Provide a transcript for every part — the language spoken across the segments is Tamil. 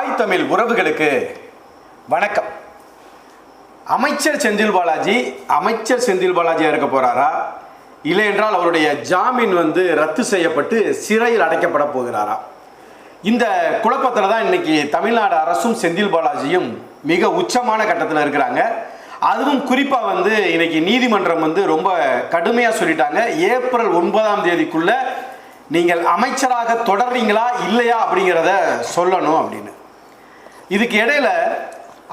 தாய் தமிழ் உறவுகளுக்கு வணக்கம். அமைச்சர் செந்தில் பாலாஜி அமைச்சர் செந்தில் பாலாஜியாக இருக்க போறாரா? இல்லை என்றால் அவருடைய ஜாமீன் வந்து ரத்து செய்யப்பட்டு சிறையில் அடைக்கப்பட போகிறாரா? இந்த குழப்பத்தில் தான் இன்னைக்கு தமிழ்நாடு அரசும் செந்தில் பாலாஜியும் மிக உச்சமான கட்டத்தில் இருக்கிறாங்க. அதுவும் குறிப்பாக வந்து இன்னைக்கு நீதிமன்றம் வந்து ரொம்ப கடுமையாக சொல்லிட்டாங்க. ஏப்ரல் ஒன்பதாம் தேதிக்குள்ளே நீங்கள் அமைச்சராக தொடர்றீங்களா இல்லையா அப்படிங்கிறத சொல்லணும் அப்படின்னு. இதுக்கு இடையில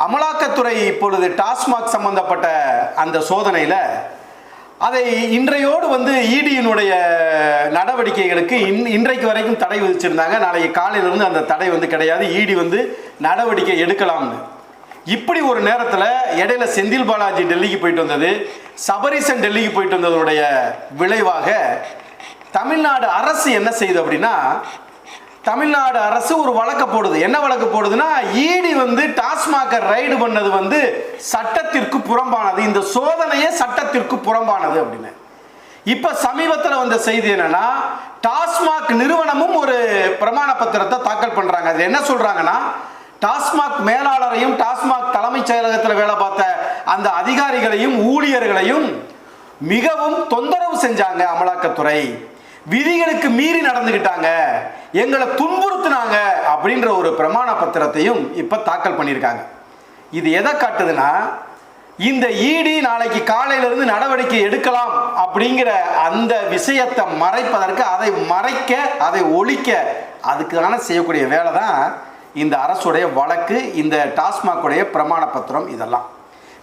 அமலாக்கத்துறை இப்பொழுது டாஸ்மாக் சம்பந்தப்பட்ட அந்த சோதனையில் அதை இன்றையோடு வந்து இடியினுடைய நடவடிக்கைகளுக்கு இன் இன்றைக்கு வரைக்கும் தடை விதிச்சிருந்தாங்க. நாளைக்கு காலையிலிருந்து அந்த தடை வந்து கிடையாது. இடி வந்து நடவடிக்கை எடுக்கலாம்னு. இப்படி ஒரு நேரத்தில் இடையில செந்தில் பாலாஜி டெல்லிக்கு போயிட்டு வந்தது. சபரிசன் டெல்லிக்கு போயிட்டு வந்ததனுடைய விளைவாக தமிழ்நாடு அரசு என்ன செய்யுது அப்படின்னா தமிழ்நாடு அரசு ஒரு வழக்கு போடுது. என்ன வழக்கு போடுதுன்னா ஈடி வந்து டாஸ்மாக ரைடு பண்ணது வந்து சட்டத்திற்கு புறம்பானது. இந்த சோதனையே சட்டத்திற்கு புறம்பானது அப்படின்னு. இப்ப சமீபத்தில் வந்த செய்தி என்னன்னா டாஸ்மாக் நிறுவனமும் ஒரு பிரமாண பத்திரத்தை தாக்கல் பண்றாங்க. அது என்ன சொல்றாங்கன்னா டாஸ்மாக் மேலாளரையும் டாஸ்மாக் தலைமைச் செயலகத்தில் வேலை பார்த்த அந்த அதிகாரிகளையும் ஊழியர்களையும் மிகவும் தொந்தரவு செஞ்சாங்க அமலாக்கத்துறை. விதிகளுக்கு மீறி நடந்துக்கிட்டாங்க எங்களை துன்புறுத்தினாங்க அப்படின்ற ஒரு பிரமாண பத்திரத்தையும் இப்போ தாக்கல் பண்ணியிருக்காங்க. இது எதை காட்டுதுன்னா இந்த ஈடி நாளைக்கு காலையிலிருந்து நடவடிக்கை எடுக்கலாம் அப்படிங்கிற அந்த விஷயத்தை மறைப்பதற்கு அதை மறைக்க அதை ஒழிக்க அதுக்கான செய்யக்கூடிய வேலை தான் இந்த அரசுடைய வழக்கு இந்த டாஸ்மாகுடைய பிரமாண பத்திரம் இதெல்லாம்.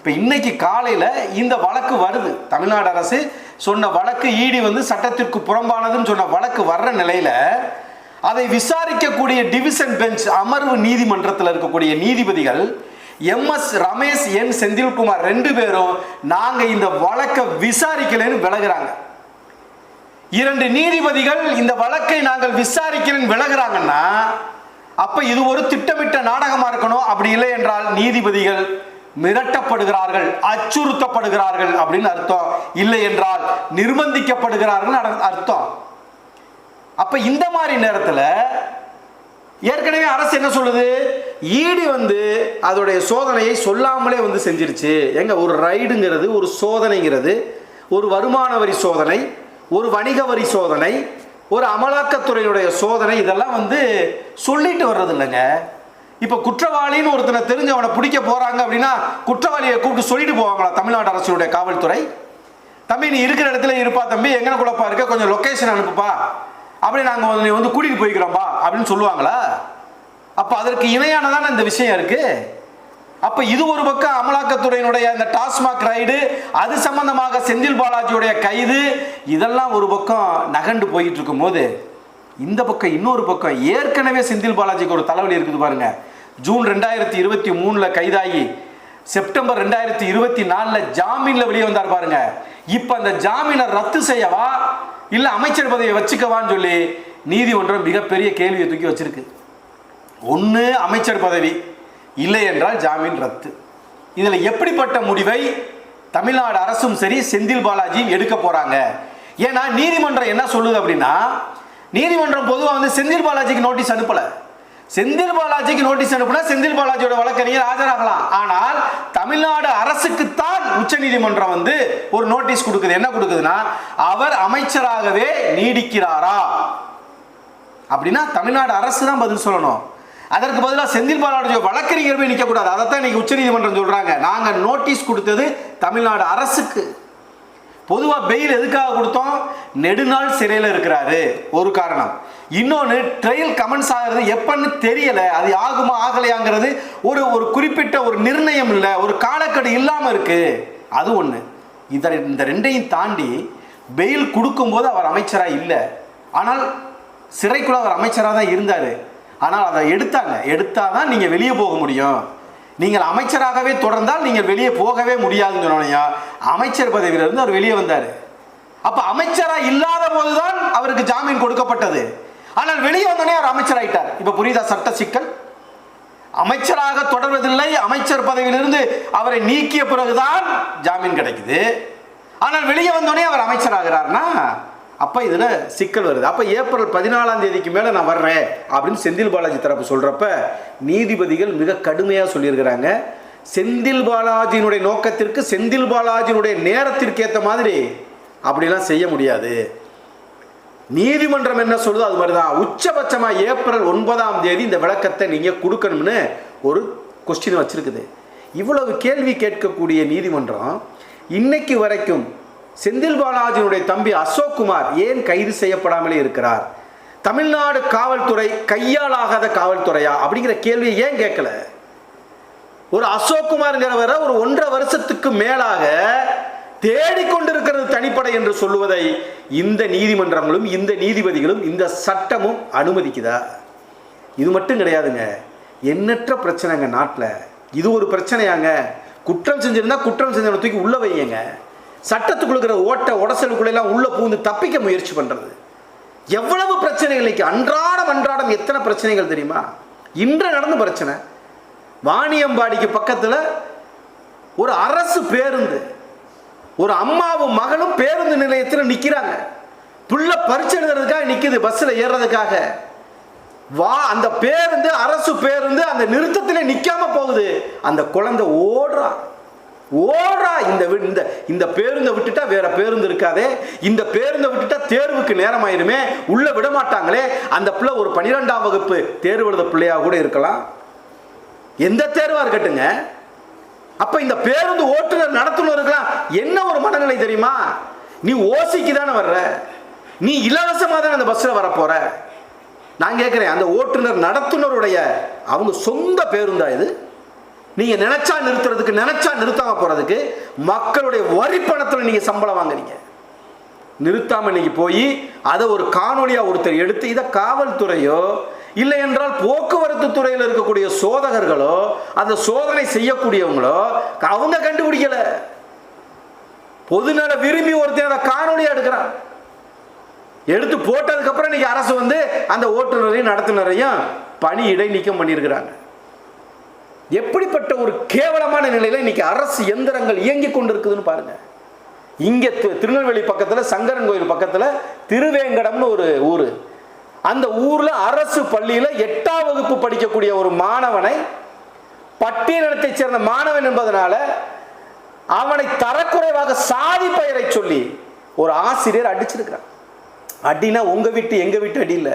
இப்போ இன்னைக்கு காலையில் இந்த வழக்கு வருது. தமிழ்நாடு அரசு சொன்ன வழக்கு ஈடி வந்து சட்டத்திற்கு புறம்பானதுன்னு சொன்ன வழக்கு வர்ற நிலையில் அதை விசாரிக்கக்கூடிய டிவிஷன் பெஞ்ச் அமர்வு நீதிமன்றத்தில் இருக்கக்கூடிய நீதிபதிகள் M S Ramesh N Senthilkumar ரெண்டு பேரும் நாங்கள் இந்த வழக்கை விசாரிக்கலைன்னு விலகுறாங்க. இரண்டு நீதிபதிகள் இந்த வழக்கை நாங்கள் விசாரிக்கிறேன் விலகிறாங்கன்னா அப்ப இது ஒரு திட்டமிட்ட நாடகமா இருக்கணும். அப்படி இல்லை என்றால் நீதிபதிகள் மிரட்டப்படுகிறார்கள் அச்சுறுத்தப்படுகிறார்கள் அப்படின்னு அர்த்தம். இல்லை என்றால் நிர்பந்திக்கப்படுகிறார்கள் அர்த்தம். அப்ப இந்த மாதிரி நேரத்தில் ஏற்கனவே அரசு என்ன சொல்லுது? ஈடி வந்து அதோடைய சோதனையை சொல்லாமலே வந்து செஞ்சிருச்சு. எங்க? ஒரு ரைடுங்கிறது ஒரு சோதனைங்கிறது ஒரு வருமான வரி சோதனை ஒரு வணிக வரி சோதனை ஒரு அமலாக்கத்துறையுடைய சோதனை இதெல்லாம் வந்து சொல்லிட்டு வர்றது இல்லைங்க. இப்போ குற்றவாளின்னு ஒருத்தனை தெரிஞ்சு அவனை பிடிக்க போறாங்க அப்படின்னா குற்றவாளியை கூப்பிட்டு சொல்லிட்டு போவாங்களா தமிழ்நாடு அரசுடைய காவல்துறை? தம்பி நீ இருக்கிற இடத்துல இருப்பா தம்பி. எங்கன குழப்பா இருக்க? கொஞ்சம் லொக்கேஷன் அனுப்புப்பா. அப்படி நாங்கள் வந்து வந்து கூட்டிகிட்டு போய்க்கிறோம்பா அப்படின்னு சொல்லுவாங்களா? அப்போ அதற்கு இணையானதான இந்த விஷயம் இருக்கு. அப்ப இது ஒரு பக்கம் அமலாக்கத்துறையினுடைய அந்த டாஸ்மாக் ரைடு அது சம்பந்தமாக செந்தில் பாலாஜியுடைய கைது இதெல்லாம் ஒரு பக்கம் நகண்டு போயிட்டு இருக்கும் போது இந்த பக்கம் இன்னொரு பக்கம் ஏற்கனவே செந்தில் பாலாஜிக்கு ஒரு தலைவலி இருக்குது பாருங்க. ஜூன் ரெண்டாயிரத்தி இருபத்தி மூணுல கைதாகி செப்டம்பர் ரெண்டாயிரத்தி இருபத்தி நாலுல ஜாமீன்ல வெளியே வந்தார் பாருங்க. இப்ப அந்த ஜாமீனை ரத்து செய்யவா? இல்ல அமைச்சர் பதவியை வச்சுக்கவான்னு சொல்லி நீதிமன்றம் மிகப்பெரிய கேள்வியை தூக்கி வச்சிருக்கு. ஒன்று அமைச்சர் பதவி இல்லை என்றால் ஜாமீன் ரத்து. இதில் எப்படிப்பட்ட முடிவை தமிழ்நாடு அரசும் சரி செந்தில் பாலாஜியும் எடுக்க போகிறாங்க ஏன்னா நீதிமன்றம் என்ன சொல்லுது அப்படின்னா நீதிமன்றம் பொதுவாக வந்து செந்தில் பாலாஜிக்கு நோட்டீஸ் அனுப்பலை. செந்தில் பாலாஜிக்கு நோட்டீஸ் அனுப்புனா செந்தில் பாலாஜியோட வழக்கறிஞர் ஆஜராகலாம். ஆனால் தமிழ்நாடு அரசுக்குத்தான் உச்ச நீதிமன்றம் வந்து ஒரு நோட்டீஸ் கொடுக்குது. என்ன கொடுக்குதுன்னா அவர் அமைச்சராகவே நீடிக்கிறாரா? அப்படின்னா தமிழ்நாடு அரசு தான் பதில் சொல்லணும். அதற்கு பதிலாக செந்தில் பாலாஜி வழக்கறிஞர் போய் நிற்கக்கூடாது அதைத்தான் இன்னைக்கு உச்சநீதிமன்றம் சொல்றாங்க. நாங்கள் நோட்டீஸ் கொடுத்தது தமிழ்நாடு அரசுக்கு. பொதுவாக பெயில் எதுக்காக கொடுத்தோம்? நெடுநாள் சிறையில் இருக்கிறாரு. ஒரு காரணம். இன்னொன்று ட்ரையல் கமெண்ட்ஸ் ஆகிறது எப்பன்னு தெரியல. அது ஆகுமா ஆகலையாங்கிறது ஒரு ஒரு குறிப்பிட்ட ஒரு நிர்ணயம் இல்லை. ஒரு காலக்கெடு இல்லாமல் இருக்குது அது ஒன்று இதை இந்த ரெண்டையும் தாண்டி பெயில் கொடுக்கும்போது அவர் அமைச்சராக இல்லை. ஆனால் சிறைக்குள்ள அவர் அமைச்சராக தான் இருந்தார். ஆனால் அதை எடுத்தாங்க. எடுத்தால் தான் நீங்கள் வெளியே போக முடியும். நீங்கள் அமைச்சராகவே தொடர்ந்தால் நீங்கள் வெளியே போகவே முடியாதுன்னு சொன்னோன்னா அமைச்சர் பதவியிலிருந்து அவர் வெளியே வந்தார். அப்போ அமைச்சராக இல்லாத போதுதான் அவருக்கு ஜாமீன் கொடுக்கப்பட்டது. ஆனால் வெளியே வந்தோடனே அவர் அமைச்சராயிட்டார் இப்போ புரியுதா சட்ட சிக்கல்? அமைச்சராக தொடர்வதில்லை அமைச்சர் பதவியிலிருந்து அவரை நீக்கிய பிறகுதான் ஜாமீன் கிடைக்குது. ஆனால் வெளியே வந்தோடனே அவர் அமைச்சராகிறார்னா அப்போ இதில் சிக்கல் வருது. அப்போ ஏப்ரல் பதினாலாம் தேதிக்கு மேலே நான் வர்றேன் அப்படின்னு செந்தில் பாலாஜி தரப்பு சொல்கிறப்ப நீதிபதிகள் மிக கடுமையாக சொல்லியிருக்கிறாங்க. செந்தில் பாலாஜியினுடைய நோக்கத்திற்கு செந்தில் பாலாஜியினுடைய நேரத்திற்கு ஏற்ற மாதிரி அப்படிலாம் செய்ய முடியாது. நீதிமன்றம் என்ன சொல்லுதோ அது மாதிரி தான் உச்சபட்சமாக ஏப்ரல் ஒன்பதாம் தேதி இந்த விளக்கத்தை நீங்கள் கொடுக்கணும்னு ஒரு கொஸ்டின் வச்சுருக்குது. இவ்வளவு கேள்வி கேட்கக்கூடிய நீதிமன்றம் இன்னைக்கு வரைக்கும் செந்தில் பாலாஜியினுடைய தம்பி அசோக் குமார் ஏன் கைது செய்யப்படாமலே இருக்கிறார்? தமிழ்நாடு காவல்துறை கையாலாகாத காவல்துறையா? அப்படிங்கிற கேள்வியை ஏன் கேட்கல? ஒரு அசோக்குமார்ங்கிறவரை ஒரு ஒன்றரை வருஷத்துக்கு மேலாக தேடிக்கொண்டிருக்கிறது தனிப்படை என்று சொல்லுவதை இந்த நீதிமன்றங்களும் இந்த நீதிபதிகளும் இந்த சட்டமும் அனுமதிக்குதா? இது மட்டும் கிடையாதுங்க. எண்ணற்ற பிரச்சனைங்க நாட்டில். இது ஒரு பிரச்சனையாங்க. குற்றம் செஞ்சிருந்தா குற்றம் செஞ்சவனை தூக்கி உள்ள வையங்க. சட்டத்துக்குள்ள இருக்கிற ஓட்ட உடசலுக்குள்ளெல்லாம் உள்ள பூந்து தப்பிக்க முயற்சி பண்றது. எவ்வளவு பிரச்சனைகளுக்கு அன்றாடம் அன்றாடம் எத்தனை பிரச்சனைகள் தெரியுமா? இன்று நடந்த பிரச்சனை. வாணியம்பாடிக்கு பக்கத்தில் ஒரு அரசு பேருந்து ஒரு அம்மாவும் மகளும் பேருந்து நிலையத்தில் நிற்கிறாங்க புள்ள பரிச்சு எழுதுறதுக்காக நிற்குது பஸ்ஸில் ஏறுறதுக்காக. வா அந்த பேருந்து அரசு பேருந்து அந்த நிறுத்தத்தில் நிற்காம போகுது. அந்த குழந்தை ஓடுறா. ஓடுறா. இந்த இந்த இந்த பேருந்தை விட்டுட்டா வேற பேருந்து இருக்காதே. இந்த பேருந்தை விட்டுட்டா தேர்வுக்கு நேரம் ஆயிருமே உள்ள விட மாட்டாங்களே. அந்த பிள்ளை ஒரு பன்னிரெண்டாம் வகுப்பு தேர்வு எழுத பிள்ளையாக கூட இருக்கலாம். எந்த தேர்வாக இருக்கட்டுங்க? அப்ப இந்த பேருந்து ஓட்டுநர் நடத்துனருக்கெல்லாம் என்ன ஒரு மனநிலை தெரியுமா? நீ ஓசிக்கு தானே வர்ற? நீ இலவசமாக தானே அந்த பஸ்ஸில் வர நான் கேட்குறேன் அந்த ஓட்டுநர் நடத்துனருடைய அவங்க சொந்த பேருந்தா இது? நீங்கள் நினைச்சா நிறுத்துறதுக்கு நினைச்சா நிறுத்தாம போகிறதுக்கு மக்களுடைய வரி நீங்கள் சம்பளம் வாங்குறீங்க. நிறுத்தாமல் இன்னைக்கு போய் அதை ஒரு காணொலியாக ஒருத்தர் எடுத்து இதை காவல்துறையோ இல்லை என்றால் போக்குவரத்து துறையில் இருக்கக்கூடிய சோதகர்களோ அந்த சோதனை செய்யக்கூடியவங்களோ அவங்க கண்டுபிடிக்கல. பொதுநல விரும்பி ஒருத்தன் அதை காணொளியா எடுக்கிறான். எடுத்து போட்டதுக்கப்புறம் இன்னைக்கு அரசு வந்து அந்த ஓட்டுநரையும் நடத்துனரையும் பணி இடைநீக்கம் பண்ணியிருக்கிறாங்க. எப்படிப்பட்ட ஒரு கேவலமான நிலையில இன்னைக்கு அரசு எந்திரங்கள் இயங்கி கொண்டிருக்குதுன்னு பாருங்க. இங்கே திருநெல்வேலி பக்கத்தில் சங்கரன் கோயில் பக்கத்தில் திருவேங்கடம்னு ஒரு ஊர். அந்த ஊரில் அரசு பள்ளியில் எட்டாம் வகுப்பு படிக்கக்கூடிய ஒரு மாணவனை பட்டியலினத்தை சேர்ந்த மாணவன் என்பதனால அவனை தரக்குறைவாக சாதி பெயரை சொல்லி ஒரு ஆசிரியர் அடிச்சிருக்கிறான். அடினா உங்க வீட்டு எங்க வீட்டு அடி இல்லை.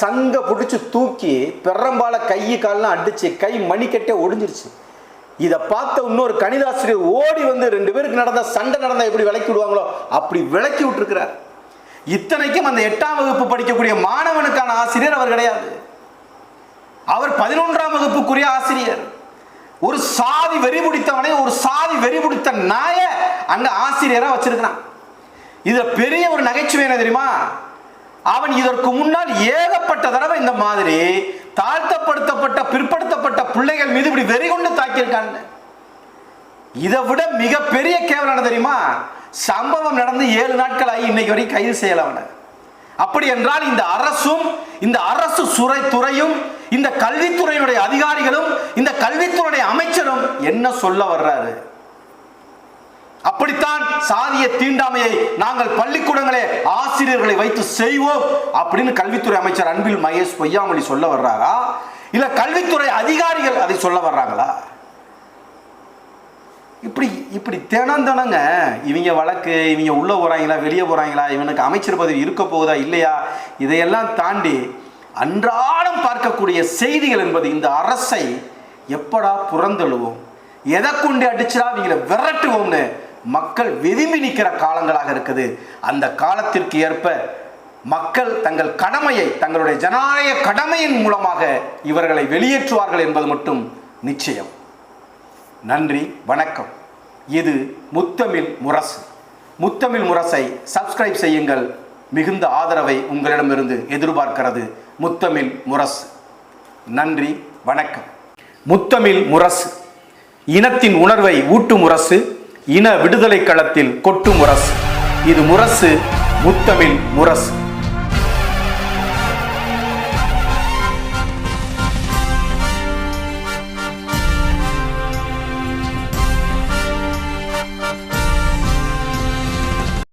சங்க பிடிச்சி தூக்கி பெரம்பால கை கால்லாம் அடிச்சு கை மணிக்கட்டே ஒடிஞ்சிருச்சு. இதை பார்த்த இன்னொரு கணிதாசிரியர் ஓடி வந்து ரெண்டு பேருக்கு நடந்த சண்டை நடந்தா எப்படி விளக்கி விடுவாங்களோ அப்படி விளக்கி விட்டுருக்கிறார். இத்தனைக்கும் அந்த எட்டாம் வகுப்பு படிக்கக்கூடிய மாணவனுக்கான ஆசிரியர் அவர் கிடையாது. அவர் பதினொன்றாம் வகுப்புக்குரிய ஆசிரியர். ஒரு சாதி வெறி பிடித்தவனை ஒரு சாதி வெறி பிடித்த நாய அங்க ஆசிரியரா வச்சிருக்கிறான். இதுல பெரிய ஒரு நகைச்சுவை என்ன தெரியுமா? அவன் இதற்கு முன்னால் ஏகப்பட்ட தடவை இந்த மாதிரி தாழ்த்தப்படுத்தப்பட்ட பிற்படுத்தப்பட்ட பிள்ளைகள் மீது இப்படி வெறி கொண்டு தாக்கியிருக்காங்க. இதை விட மிகப்பெரிய கேவலம் தெரியுமா? சம்பவம் நடந்து ஏழு நாட்கள் ஆகி இன்னைக்கு வரைக்கும் கைது செய்யல அவனை. அப்படி என்றால் இந்த அரசும் இந்த அரசு சுரை துறையும் இந்த கல்வித்துறையினுடைய அதிகாரிகளும் இந்த கல்வித்துறையுடைய அமைச்சரும் என்ன சொல்ல வர்றாரு? அப்படித்தான் சாதிய தீண்டாமையை நாங்கள் பள்ளிக்கூடங்களே ஆசிரியர்களை வைத்து செய்வோம் அப்படின்னு கல்வித்துறை அமைச்சர் அன்பில் மகேஷ் பொய்யாமொழி சொல்ல வர்றாரா? இல்ல கல்வித்துறை அதிகாரிகள் அதை சொல்ல வர்றாங்களா? இப்படி இப்படி தினந்தனங்க இவங்க வழக்கு இவங்க உள்ளே போகிறாங்களா வெளியே போகிறாங்களா இவனுக்கு அமைச்சர் பதவி இருக்க போகுதா இல்லையா? இதையெல்லாம் தாண்டி அன்றாடம் பார்க்கக்கூடிய செய்திகள் என்பது இந்த அரசை எப்படா புறந்தழுவோம் எதை கொண்டு அடிச்சா இவங்களை விரட்டுவோம்னு மக்கள் விரும்பி நிற்கிற காலங்களாக இருக்குது. அந்த காலத்திற்கு ஏற்ப மக்கள் தங்கள் கடமையை தங்களுடைய ஜனநாயக கடமையின் மூலமாக இவர்களை வெளியேற்றுவார்கள் என்பது மட்டும் நிச்சயம். நன்றி வணக்கம். இது முத்தமிழ் முரசு. முத்தமிழ் முரசை சப்ஸ்கிரைப் செய்யுங்கள். மிகுந்த ஆதரவை உங்களிடமிருந்து எதிர்பார்க்கிறது முத்தமிழ் முரசு. நன்றி வணக்கம். முத்தமிழ் முரசு. இனத்தின் உணர்வை ஊட்டும் முரசு. இன விடுதலை களத்தில் கொட்டும் முரசு. இது முரசு முத்தமிழ் முரசு.